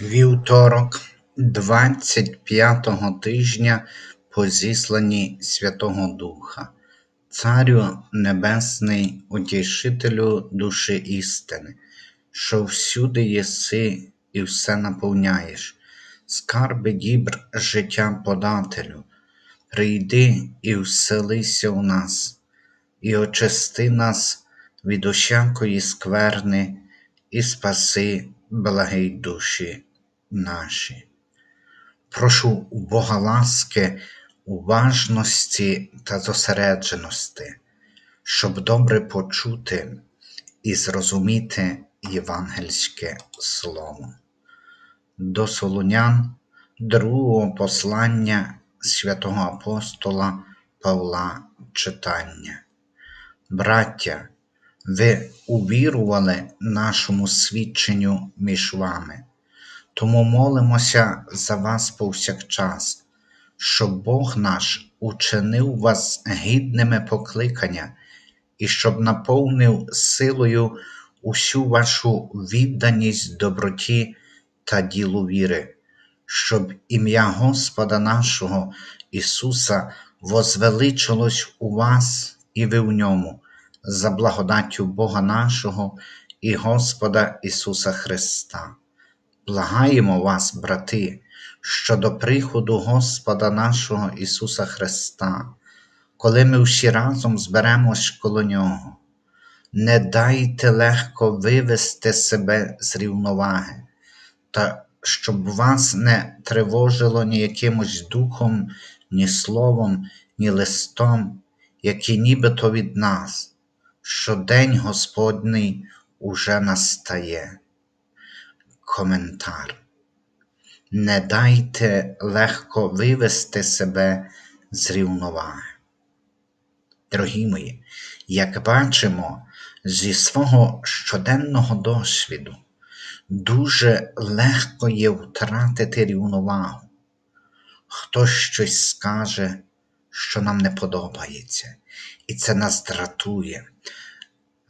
Вівторок, 25-го тижня по зісланні Святого Духа, Царю Небесний, утішителю душі істини, що всюди єси і все наповняєш, скарби дібр життя подателю, прийди і вселися у нас, і очисти нас від усякої скверни, і спаси благий душі наші. Прошу у Бога ласки, уважності та зосередженості, щоб добре почути і зрозуміти євангельське слово. До Солунян другого послання святого апостола Павла читання. Браття, ви увірували нашому свідченню між вами, тому молимося за вас повсякчас, щоб Бог наш учинив вас гідними покликання і щоб наповнив силою усю вашу відданість доброті та ділу віри, щоб ім'я Господа нашого Ісуса возвеличилось у вас і ви в ньому за благодаттю Бога нашого і Господа Ісуса Христа. Благаємо вас, брати, що до приходу Господа нашого Ісуса Христа, коли ми всі разом зберемось коло Нього, не дайте легко вивести себе з рівноваги, та щоб вас не тривожило ні якимось духом, ні словом, ні листом, які нібито від нас що день Господній уже настає. Коментар. Не дайте легко вивести себе з рівноваги. Дорогі мої, як бачимо зі свого щоденного досвіду, дуже легко є втратити рівновагу. Хтось щось скаже, що нам не подобається, і це нас дратує.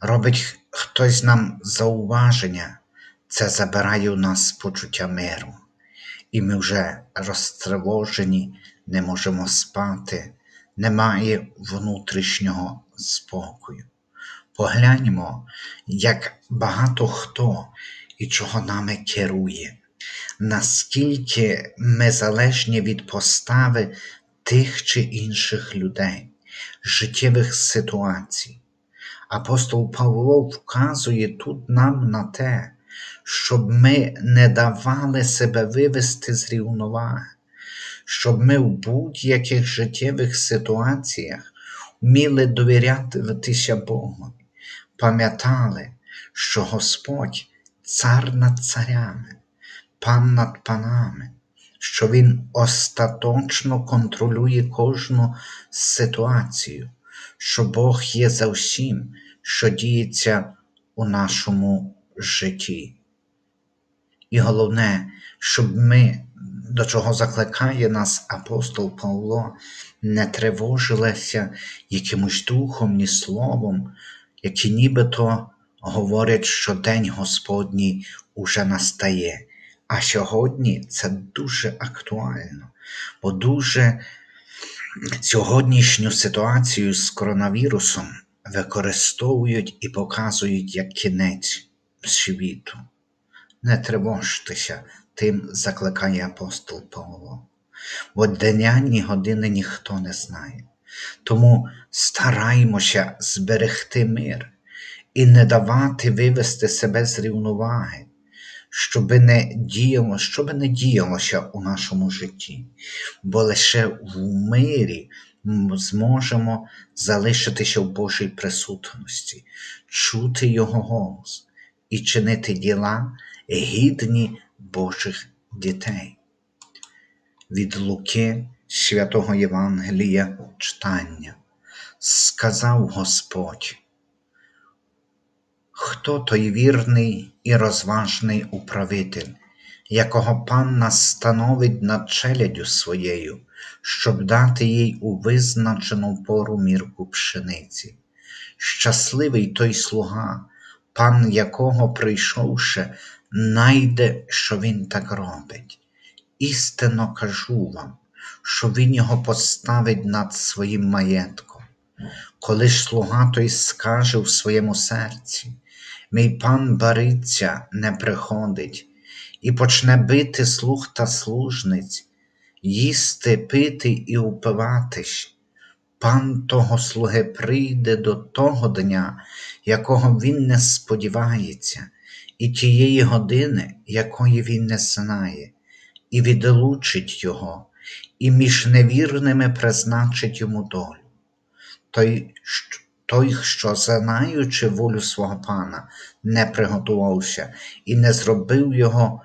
Робить хтось нам зауваження, це забирає у нас почуття миру, і ми вже розтривожені, не можемо спати, немає внутрішнього спокою. Погляньмо, як багато хто і чого нами керує, наскільки ми залежні від постави тих чи інших людей, життєвих ситуацій. Апостол Павло вказує тут нам на те, щоб ми не давали себе вивести з рівноваги, щоб ми в будь-яких життєвих ситуаціях вміли довірятися Богу, пам'ятали, що Господь цар над царями, пан над панами що він остаточно контролює кожну ситуацію, що Бог є за всім, що діється у нашому житті. І головне, щоб ми, до чого закликає нас апостол Павло, не тривожилися якимось духом, ні словом, які нібито говорять, що День Господній уже настає. А сьогодні це дуже актуально, бо дуже сьогоднішню ситуацію з коронавірусом використовують і показують як кінець світу. Не тривожтеся, тим закликає апостол Павло. Бо дня ні години ніхто не знає. Тому стараймося зберегти мир і не давати вивести себе з рівноваги щоби не діяло, щоби не діялося у нашому житті, бо лише в мирі ми зможемо залишитися в Божій присутності, чути Його голос і чинити діла гідні Божих дітей. Від Луки святого Євангелія читання сказав Господь. Хто той вірний і розважний управитель, якого пан настановить над челядю своєю, щоб дати їй у визначену пору мірку пшениці? Щасливий той слуга, пан якого, прийшовши, найде, що він так робить. Істинно кажу вам, що він його поставить над своїм маєтком. Коли ж слуга той скаже в своєму серці, мій пан бариться не приходить, і почне бити слуг та служниць, їсти, пити і упиватись, пан того слуги прийде до того дня, якого він не сподівається, і тієї години, якої він не знає, і відлучить його, і між невірними призначить йому долю. Той, той, що, знаючи волю свого пана, не приготувався і не зробив його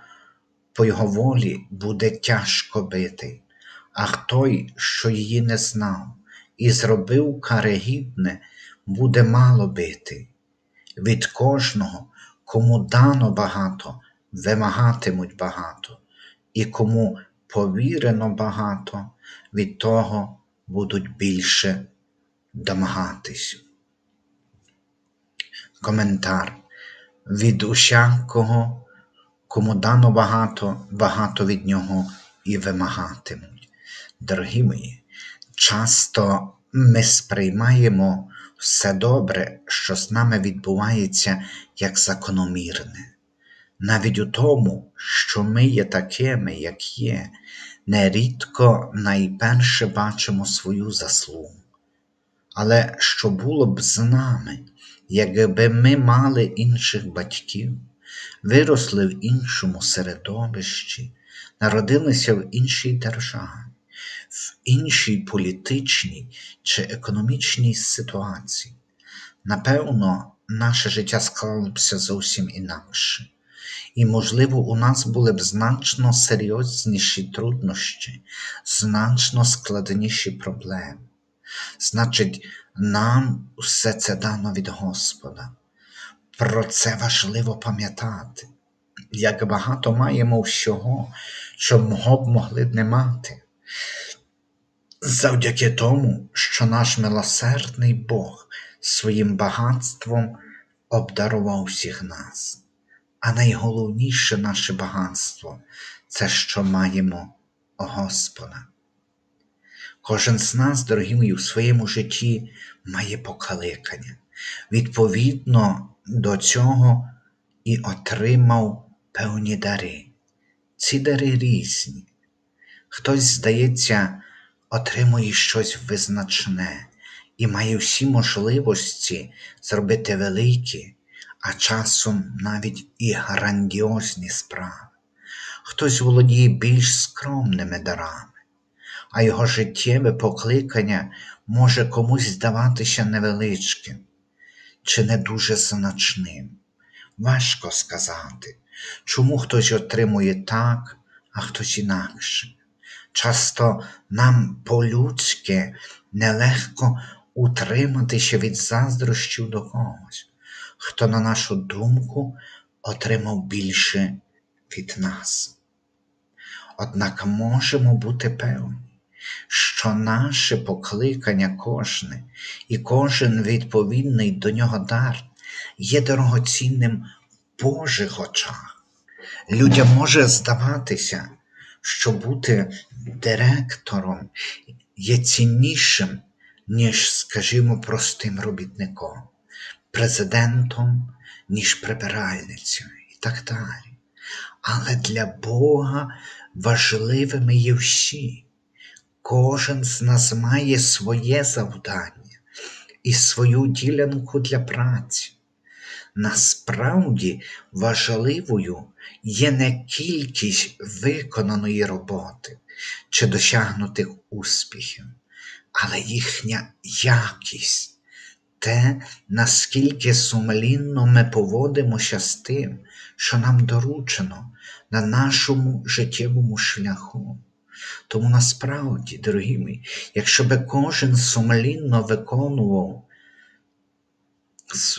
по його волі, буде тяжко битий, а той, що її не знав, і зробив каре гідне, буде мало битий. Від кожного, кому дано багато, вимагатимуть багато, і кому повірено багато, від того будуть більше домагатись. Коментар. Від усякого, кому дано багато, багато від нього і вимагатимуть. Дорогі мої, часто ми сприймаємо все добре, що з нами відбувається, як закономірне. Навіть у тому, що ми є такими, як є, нерідко найперше бачимо свою заслугу. Але що було б з нами, якби ми мали інших батьків, виросли в іншому середовищі, народилися в іншій державі, в іншій політичній чи економічній ситуації? Напевно, наше життя склалося зовсім інакше. І, можливо, у нас були б значно серйозніші труднощі, значно складніші проблеми. Значить, нам все це дано від Господа. Про це важливо пам'ятати, як багато маємо всього, що б могли б не мати. Завдяки тому, що наш милосердний Бог своїм багатством обдарував всіх нас. А найголовніше наше багатство це що маємо Господа. Кожен з нас, дорогі мої, у своєму житті має покликання. Відповідно до цього і отримав певні дари. Ці дари різні. Хтось, здається, отримує щось визначне і має всі можливості зробити великі, а часом навіть і грандіозні справи. Хтось володіє більш скромними дарами а його життєве покликання може комусь здаватися невеличким чи не дуже значним. Важко сказати, чому хтось отримує так, а хтось інакше. Часто нам по-людськи нелегко утриматися від заздрощів до когось, хто, на нашу думку, отримав більше від нас. Однак можемо бути певні, що наше покликання кожне і кожен відповідний до нього дар є дорогоцінним Божих очах. Людям може здаватися, що бути директором є ціннішим, ніж, скажімо, простим робітником, президентом, ніж прибиральницею і так далі. Але для Бога важливими є всі. Кожен з нас має своє завдання і свою ділянку для праці. Насправді важливою є не кількість виконаної роботи чи досягнутих успіхів, але їхня якість, те, наскільки сумлінно ми поводимося з тим, що нам доручено на нашому життєвому шляху. Тому насправді, дорогі мої, якщо би кожен сумлінно виконував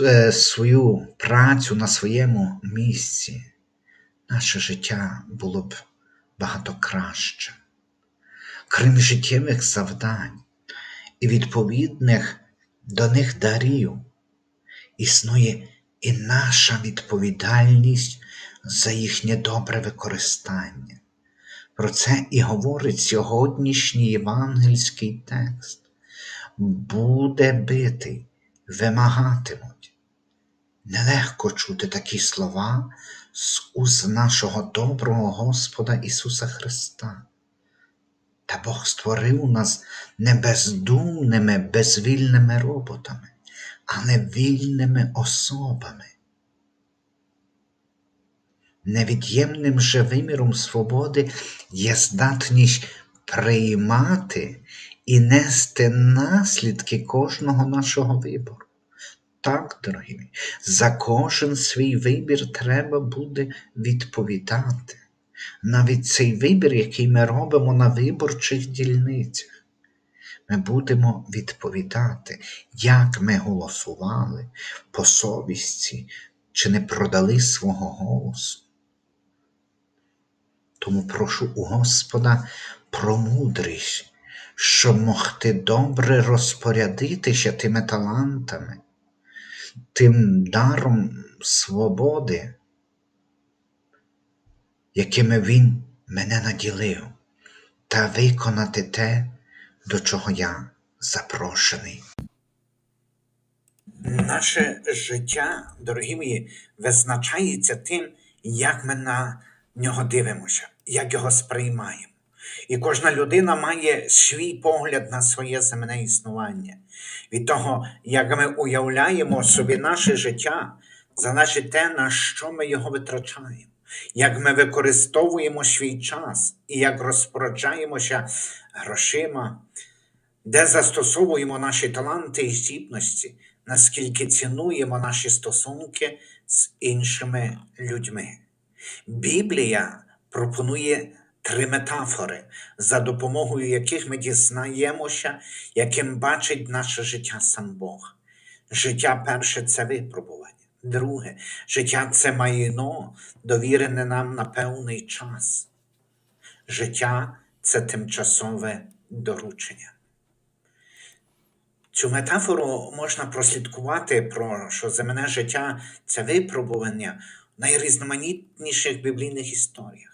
е, свою працю на своєму місці, наше життя було б багато краще. Крім життєвих завдань і відповідних до них дарів, існує і наша відповідальність за їхнє добре використання. Про це і говорить сьогоднішній євангельський текст. Буде битий, вимагатимуть. Нелегко чути такі слова з уст нашого доброго Господа Ісуса Христа. Та Бог створив нас не бездумними, безвільними роботами, але вільними особами. Невід'ємним же виміром свободи є здатність приймати і нести наслідки кожного нашого вибору. Так, дорогі мої, за кожен свій вибір треба буде відповідати. Навіть цей вибір, який ми робимо на виборчих дільницях, ми будемо відповідати, як ми голосували по совісті, чи не продали свого голосу. Тому прошу у Господа про мудрість, щоб могти добре розпорядитися тими талантами, тим даром свободи, якими Він мене наділив, та виконати те, до чого я запрошений. Наше життя, дорогі мої, визначається тим, як ми на нього дивимося, як його сприймаємо. І кожна людина має свій погляд на своє земне існування. Від того, як ми уявляємо собі наше життя, залежить те, на що ми його витрачаємо, як ми використовуємо свій час і як розпоряджаємося грошима, де застосовуємо наші таланти і здібності, наскільки цінуємо наші стосунки з іншими людьми. Біблія пропонує три метафори, за допомогою яких ми дізнаємося, яким бачить наше життя сам Бог. Життя перше це випробування. Друге, життя це майно, довірене нам на певний час. Життя це тимчасове доручення. Цю метафору можна прослідкувати про що земне життя це випробування найрізноманітніших біблійних історіях.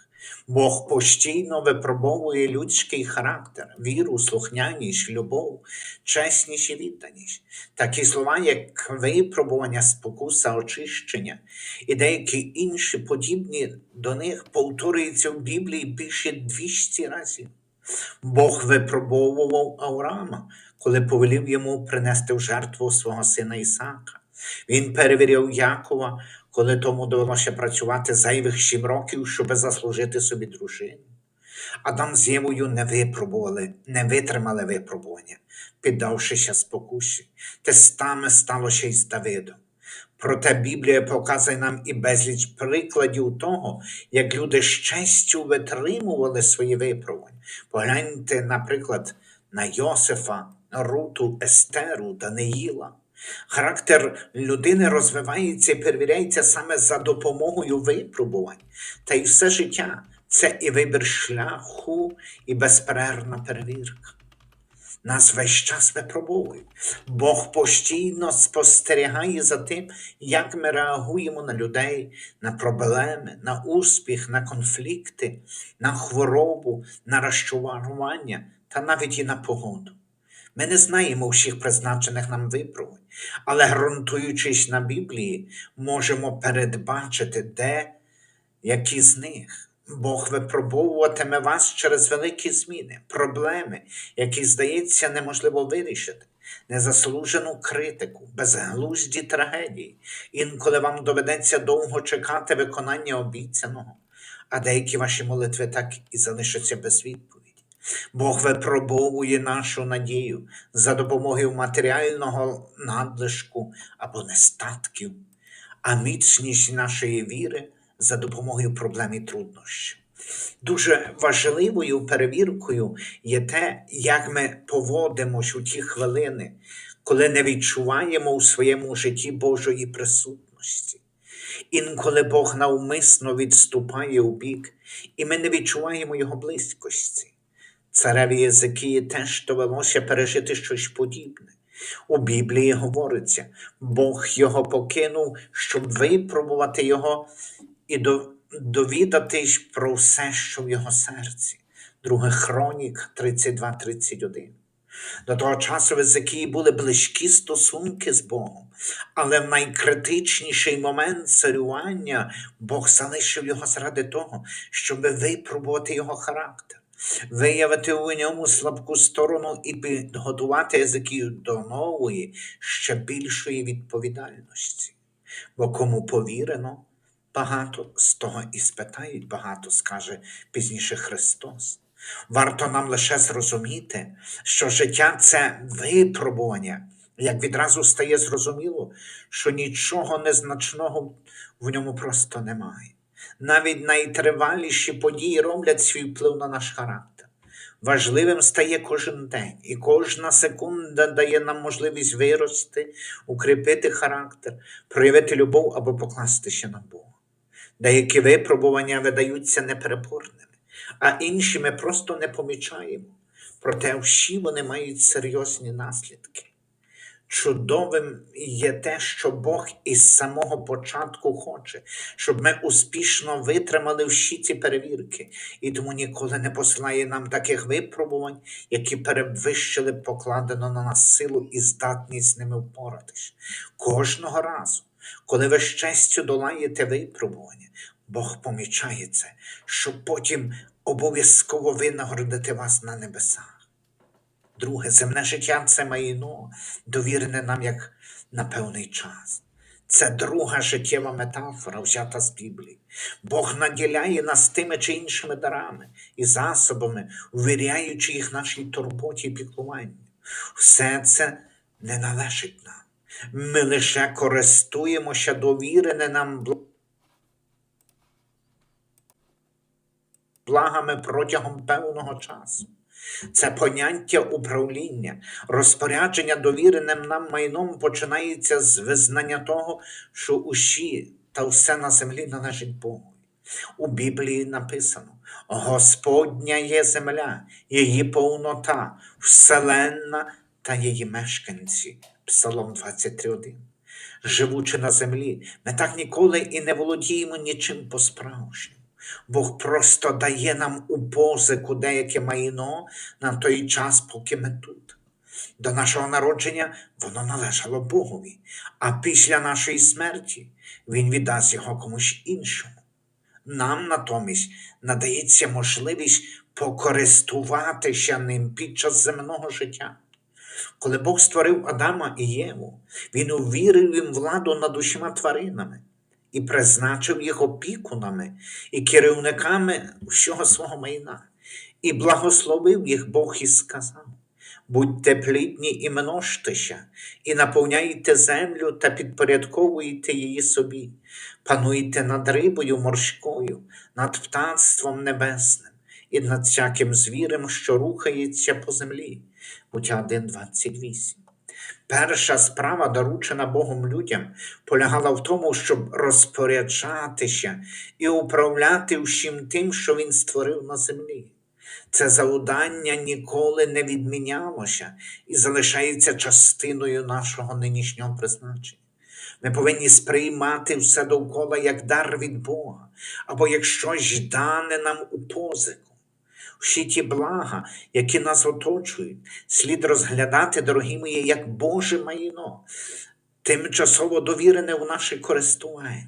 Бог постійно випробовує людський характер, віру, слухняність, любов, чесність і відданість. Такі слова, як випробування, спокуса, очищення і деякі інші подібні до них повторюються в Біблії більше 200 разів. Бог випробовував Авраама, коли повелів йому принести в жертву свого сина Ісаака. Він перевіряв Якова, коли тому довелося працювати зайвих сім років, щоб заслужити собі дружину. Адам з Євою не випробували, не витримали випробування, піддавшися спокусі. Те саме сталося й з Давидом. Проте Біблія показує нам і безліч прикладів того, як люди з честю витримували свої випробування. Погляньте, наприклад, на Йосифа, Руту, Естеру, Даниїла. Характер людини розвивається і перевіряється саме за допомогою випробувань. Та й все життя це і вибір шляху, і безперервна перевірка. Нас весь час випробовують. Бог постійно спостерігає за тим, як ми реагуємо на людей, на проблеми, на успіх, на конфлікти, на хворобу, на розчарування та навіть і на погоду. Ми не знаємо всіх призначених нам випробувань, але ґрунтуючись на Біблії, можемо передбачити, де які з них. Бог випробовуватиме вас через великі зміни, проблеми, які, здається, неможливо вирішити, незаслужену критику, безглузді трагедії. Інколи вам доведеться довго чекати виконання обіцяного, а деякі ваші молитви так і залишаться без відповіді. Бог випробовує нашу надію за допомогою матеріального надлишку або нестатків, а міцність нашої віри за допомогою проблем і труднощів. Дуже важливою перевіркою є те, як ми поводимось у ті хвилини, коли не відчуваємо у своєму житті Божої присутності. Інколи Бог навмисно відступає у бік, і ми не відчуваємо Його близькості. Цареві Єзикії теж довелося пережити щось подібне. У Біблії говориться, Бог його покинув, щоб випробувати його і довідатись про все, що в його серці. Друге Хронік 32-31. До того часу в Езекії були близькі стосунки з Богом, але в найкритичніший момент царювання Бог залишив його заради того, щоб випробувати його характер, виявити у ньому слабку сторону і підготувати Езекію до нової, ще більшої відповідальності. Бо кому повірено, багато з того і спитають багато, скаже пізніше Христос. Варто нам лише зрозуміти, що життя це випробування, як відразу стає зрозуміло, що нічого незначного в ньому просто немає. Навіть найтриваліші події роблять свій вплив на наш характер. Важливим стає кожен день, і кожна секунда дає нам можливість вирости, укріпити характер, проявити любов або покластися на Бога. Деякі випробування видаються непереборними, а інші ми просто не помічаємо. Проте всі вони мають серйозні наслідки. Чудовим є те, що Бог із самого початку хоче, щоб ми успішно витримали всі ці перевірки, і тому ніколи не посилає нам таких випробувань, які перевищили б покладену на нас силу і здатність ними впоратись. Кожного разу, коли ви з честю долаєте випробування, Бог помічає це, щоб потім обов'язково винагородити вас на небесах. Друге, земне життя це майно, довірене нам як на певний час. Це друга життєва метафора, взята з Біблії. Бог наділяє нас тими чи іншими дарами і засобами, увіряючи їх нашій турботі і піклуванню. Все це не належить нам. Ми лише користуємося довірене нам благами протягом певного часу. Це поняття управління, розпорядження довіреним нам майном починається з визнання того, що усі та все на землі належить Богу. У Біблії написано: Господня є земля, її повнота, вселенна та її мешканці. Псалом 23.1. Живучи на землі, ми так ніколи і не володіємо нічим по-справжньому. Бог просто дає нам у позику деяке майно на той час, поки ми тут. До нашого народження воно належало Богові, а після нашої смерті Він віддасть його комусь іншому. Нам натомість надається можливість покористуватися ним під час земного життя. Коли Бог створив Адама і Єву, Він увірив їм владу над усіма тваринами і призначив їх опікунами і керівниками всього свого майна, і благословив їх Бог і сказав: Будьте плідні і множтеся, і наповняйте землю та підпорядковуйте її собі, пануйте над рибою морською, над птанством небесним і над всяким звірем, що рухається по землі. Буття 1.28. Перша справа, доручена Богом людям, полягала в тому, щоб розпоряджатися і управляти всім тим, що Він створив на землі. Це завдання ніколи не відмінялося і залишається частиною нашого нинішнього призначення. Ми повинні сприймати все довкола як дар від Бога, або як щось дане нам у позику. Всі ті блага, які нас оточують, слід розглядати, дорогі мої, як Боже майно, тимчасово довірене в наше користування.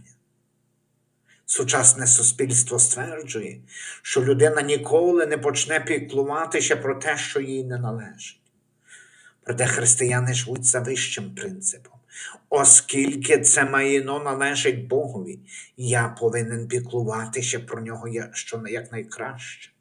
Сучасне суспільство стверджує, що людина ніколи не почне піклуватися про те, що їй не належить. Проте християни живуть за вищим принципом. Оскільки це майно належить Богові, я повинен піклуватися про нього якнайкраще.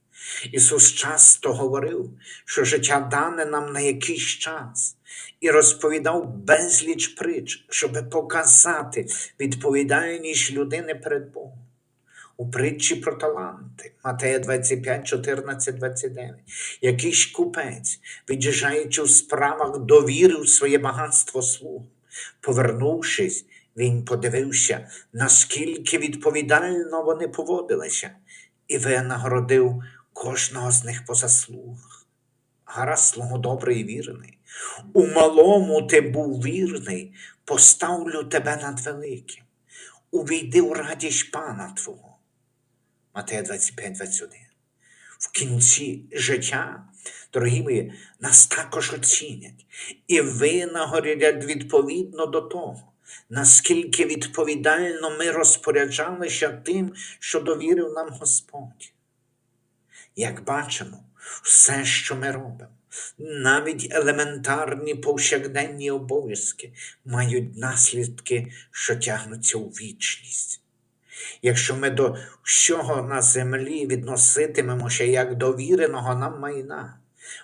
Ісус часто говорив, що життя дане нам на якийсь час, і розповідав безліч притч, щоб показати відповідальність людини перед Богом. У притчі про таланти, Матея 25, 14, 29. Якийсь купець, від'їжджаючи в справах, довірив своє багатство слугам. Повернувшись, він подивився, наскільки відповідально вони поводилися, і винагородив кожного з них по заслугах. Гаразд, слугу добрий і вірний. У малому ти був вірний, поставлю тебе над великим. Увійди в радість пана Твого. Матея 25, 21. В кінці життя, дорогі мої, нас також оцінять і винагородять відповідно до того, наскільки відповідально ми розпоряджалися тим, що довірив нам Господь. Як бачимо, все, що ми робимо, навіть елементарні повсякденні обов'язки мають наслідки, що тягнуться у вічність. Якщо ми до всього на землі відноситимемося як довіреного нам майна,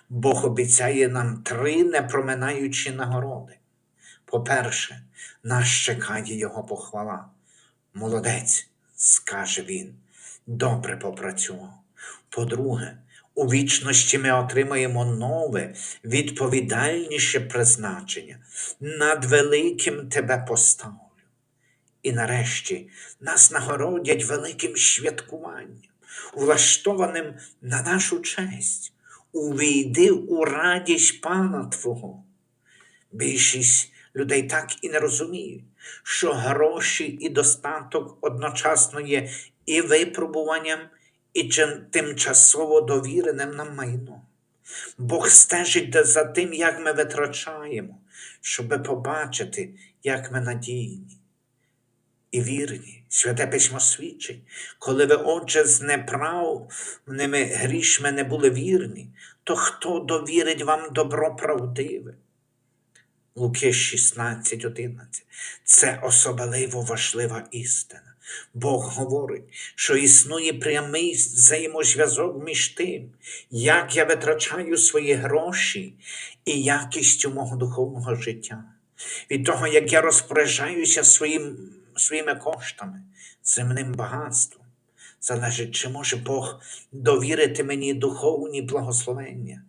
Бог обіцяє нам три непроминаючі нагороди. По-перше, нас чекає Його похвала. Молодець, скаже він, добре попрацював. По-друге, у вічності ми отримаємо нове, відповідальніше призначення. Над великим тебе поставлю. І нарешті нас нагородять великим святкуванням, влаштованим на нашу честь. Увійди у радість Пана Твого. Більшість людей так і не розуміють, що гроші і достаток одночасно є і випробуванням, і тимчасово довіреним нам майном. Бог стежить за тим, як ми витрачаємо, щоб побачити, як ми надійні і вірні. Святе письмо свідчить, коли ви, отже, з неправними грішми не були вірні, то хто довірить вам добро правдиве? Луки 16, 11. Це особливо важлива істина. Бог говорить, що існує прямий взаємозв'язок між тим, як я витрачаю свої гроші і якістю мого духовного життя. Від того, як я розпоряджаюся своїм, своїми коштами, земним багатством, залежить, чи може Бог довірити мені духовні благословення,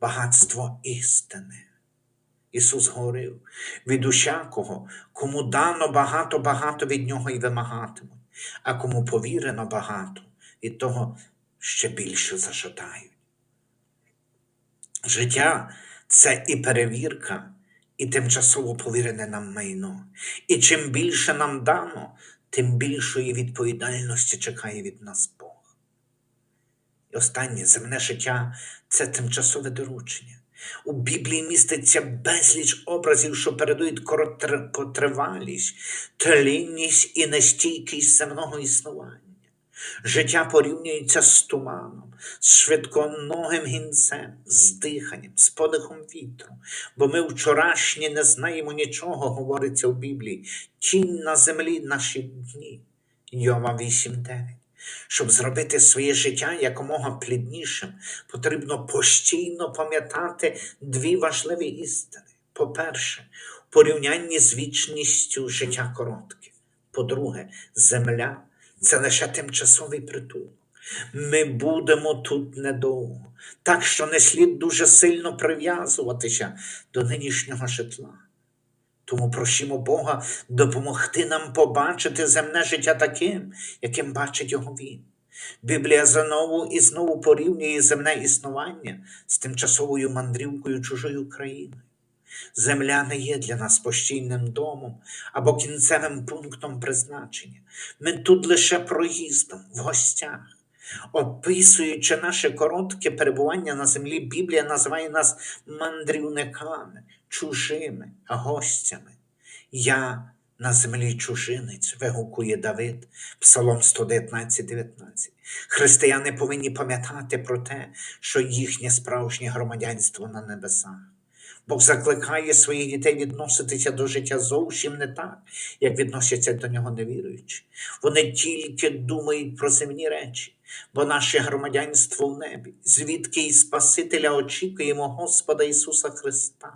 багатство істини. Ісус говорив, від усякого, кому дано багато, багато від нього й вимагатимуть, а кому повірено багато, від того ще більше зажадають. Життя це і перевірка, і тимчасово повірене нам майно. І чим більше нам дано, тим більшої відповідальності чекає від нас Бог. І останнє земне життя це тимчасове доручення. У Біблії міститься безліч образів, що передують короткотривалість, тлінність і нестійкість земного існування. Життя порівнюється з туманом, з швидконогим гінцем, з диханням, з подихом вітру. Бо ми вчорашні не знаємо нічого, говориться в Біблії. Тінь на землі наші дні. Йова 8.9. Щоб зробити своє життя якомога пліднішим, потрібно постійно пам'ятати дві важливі істини. По-перше, в порівнянні з вічністю життя коротке. По-друге, земля це лише тимчасовий притулок. Ми будемо тут недовго, так що не слід дуже сильно прив'язуватися до нинішнього житла. Тому просимо Бога допомогти нам побачити земне життя таким, яким бачить його Він. Біблія знову і знову порівнює земне існування з тимчасовою мандрівкою чужою країною. Земля не є для нас постійним домом або кінцевим пунктом призначення. Ми тут лише проїздом, в гостях. Описуючи наше коротке перебування на землі, Біблія називає нас мандрівниками, чужими, гостями. Я на землі чужинець, вигукує Давид, Псалом 119, 19. Християни повинні пам'ятати про те, що їхнє справжнє громадянство на небесах. Бог закликає своїх дітей відноситися до життя зовсім не так, як відносяться до нього невіруючі. Вони тільки думають про земні речі, бо наше громадянство в небі, звідки і Спасителя очікуємо Господа Ісуса Христа.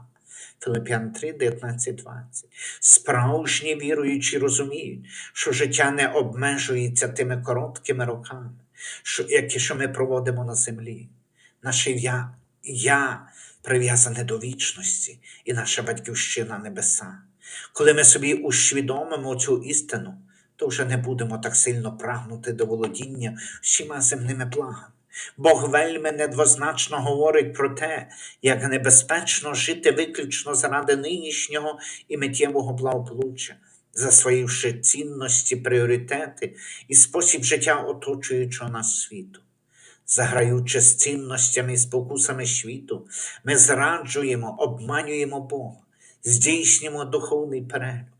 Филип'ян 3, 19, 20. Справжні віруючі розуміють, що життя не обмежується тими короткими роками, що, які що ми проводимо на землі. Наше я, я прив'язане до вічності і наша батьківщина небеса. Коли ми собі усвідомимо цю істину, то вже не будемо так сильно прагнути до володіння всіма земними благами. Бог вельми недвозначно говорить про те, як небезпечно жити виключно заради нинішнього і миттєвого благополуччя, засвоївши цінності, пріоритети і спосіб життя оточуючого нас світу. Заграючи з цінностями і спокусами світу, ми зраджуємо, обманюємо Бога, здійснюємо духовний перелюб.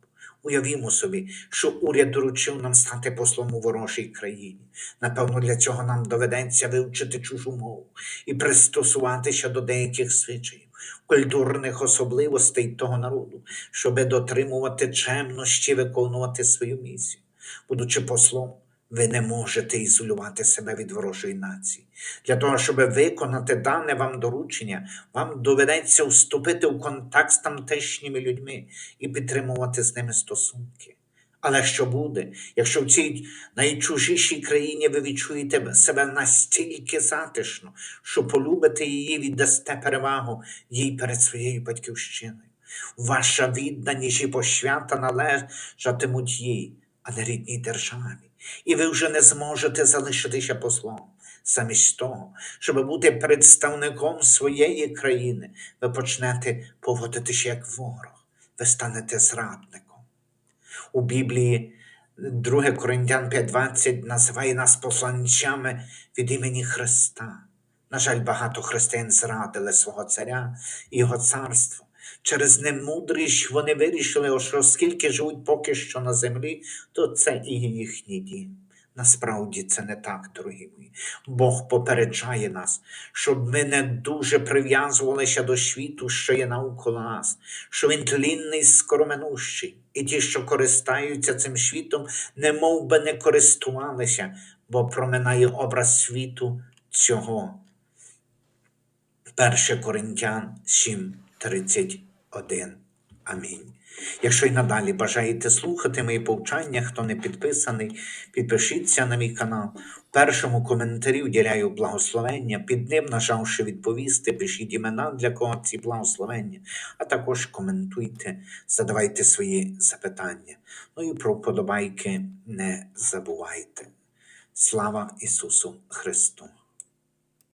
Уявімо собі, що уряд доручив нам стати послом у ворожій країні. Напевно, для цього нам доведеться вивчити чужу мову і пристосуватися до деяких звичаїв, культурних особливостей того народу, щоби дотримувати чемності, виконувати свою місію. Будучи послом, ви не можете ізолювати себе від ворожої нації. Для того, щоб виконати дане вам доручення, вам доведеться вступити в контакт з тамтешніми людьми і підтримувати з ними стосунки. Але що буде, якщо в цій найчужішій країні ви відчуєте себе настільки затишно, що полюбите її, віддасте перевагу їй перед своєю батьківщиною? Ваша відданість і пощвята належатимуть їй, а не рідній державі. І ви вже не зможете залишитися послом. Замість того, щоб бути представником своєї країни, ви почнете поводитися як ворог, ви станете зрадником. У Біблії 2 Коринтян 5.20 називає нас посланцями від імені Христа. На жаль, багато християн зрадили свого царя і його царство. Через немудрість вони вирішили, що оскільки живуть поки що на землі, то це і є їхній дім. Насправді це не так, дорогі мої. Бог попереджає нас, щоб ми не дуже прив'язувалися до світу, що є навколо нас, що він тлінний, скороминущий, і ті, що користаються цим світом, не мов би не користувалися, бо проминає образ світу цього. 1 Коринтян 7, 31. Амінь. Якщо й надалі бажаєте слухати мої повчання, хто не підписаний, підпишіться на мій канал. В першому коментарі вділяю благословення, під ним, нажавши відповісти, пишіть імена, для кого ці благословення, а також коментуйте, задавайте свої запитання. Ну і про вподобайки не забувайте. Слава Ісусу Христу!